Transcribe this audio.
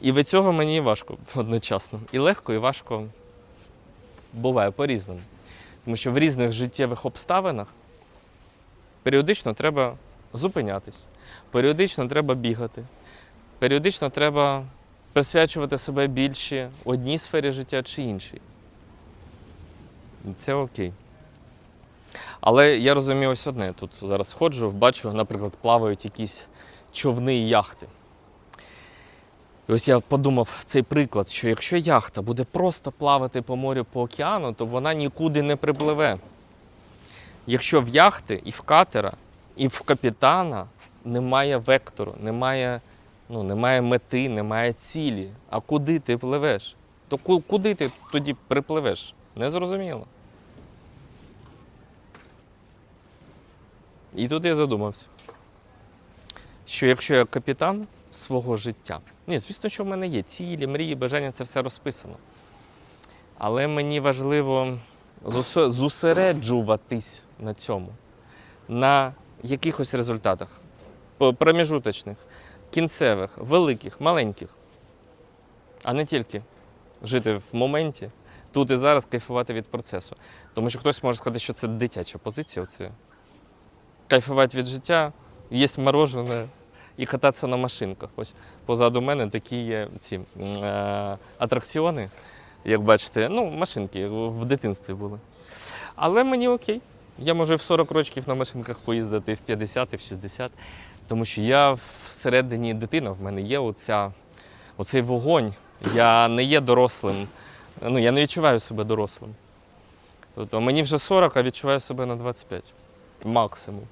І від цього мені важко одночасно. І легко, і важко буває по-різному. Тому що в різних життєвих обставинах періодично треба зупинятись, періодично треба бігати, періодично треба присвячувати себе більше одній сфері життя чи іншій. Це окей. Але я розумію ось одне. Тут зараз ходжу, бачу, наприклад, плавають якісь човни і яхти. І ось я подумав цей приклад, що якщо яхта буде просто плавати по морю по океану, то вона нікуди не припливе. Якщо в яхти і в катера, і в капітана немає вектору, немає, ну, немає мети, немає цілі. А куди ти пливеш? То куди ти тоді припливеш? Незрозуміло. І тут я задумався, що якщо я капітан свого життя, ні, звісно, що в мене є цілі, мрії, бажання, це все розписано. Але мені важливо зосереджуватись на цьому, на якихось результатах, проміжуточних, кінцевих, великих, маленьких, а не тільки жити в моменті, тут і зараз кайфувати від процесу. Тому що хтось може сказати, що це дитяча позиція. Оце. Кайфувати від життя, їсть морожене і кататися на машинках. Ось позаду мене такі є ці е, атракціони, як бачите, ну, машинки в дитинстві були. Але мені окей. Я можу в 40 років на машинках поїздити, в 50, і в 60. Тому що я всередині дитина, в мене є оця, оцей вогонь. Я не є дорослим. Ну, я не відчуваю себе дорослим. Тобто мені вже 40, а відчуваю себе на 25. Максимум.